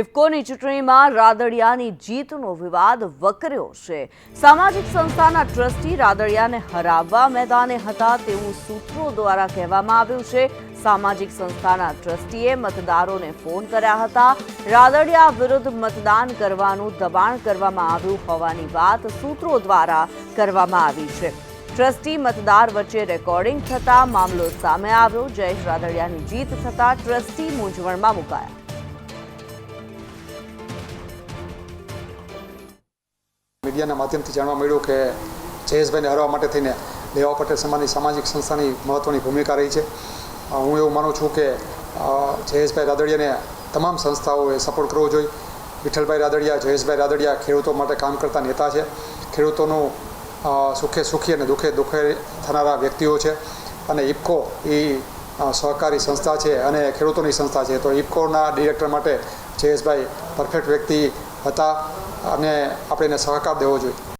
ઇફકોની ચૂંટણીમાં રાદડિયાની જીતનો વિવાદ વકર્યો છે. સામાજિક સંસ્થાના ટ્રસ્ટી રાદડિયાને હરાવવા મેદાને હતા તેવું સૂત્રો દ્વારા કહેવામાં આવ્યું છે. સામાજિક સંસ્થાના ટ્રસ્ટીએ મતદારોને ફોન કર્યા હતા. રાદડિયા વિરુદ્ધ મતદાન કરવાનું દબાણ કરવામાં આવ્યું હોવાની વાત સૂત્રો દ્વારા કરવામાં આવી છે. ટ્રસ્ટી મતદાર વચ્ચે રેકોર્ડિંગ થતા મામલો સામે આવ્યો. જયેશ રાદડિયાની જીત થતા ટ્રસ્ટી મૂંઝવણમાં મુકાયા. મીડિયાના માધ્યમથી જાણવા મળ્યું કે જયેશભાઈને હરવા માટે થઈને લેવા પટેલ સમાજની સામાજિક સંસ્થાની મહત્ત્વની ભૂમિકા રહી છે. હું એવું માનું છું કે જયેશભાઈ રાદડિયાને તમામ સંસ્થાઓએ સપોર્ટ કરવો જોઈએ. વિઠ્ઠલભાઈ રાદડિયા, જયેશભાઈ રાદડિયા ખેડૂતો માટે કામ કરતા નેતા છે. ખેડૂતોનું સુખે સુખી અને દુઃખે દુઃખે થનારા વ્યક્તિઓ છે. અને ઇફકો એ સહકારી સંસ્થા છે અને ખેડૂતોની સંસ્થા છે. તો ઇફકોના ડિરેક્ટર માટે જયેશભાઈ પરફેક્ટ વ્યક્તિ હતા. અને આપણે એને સહકાર દેવો જોઈએ.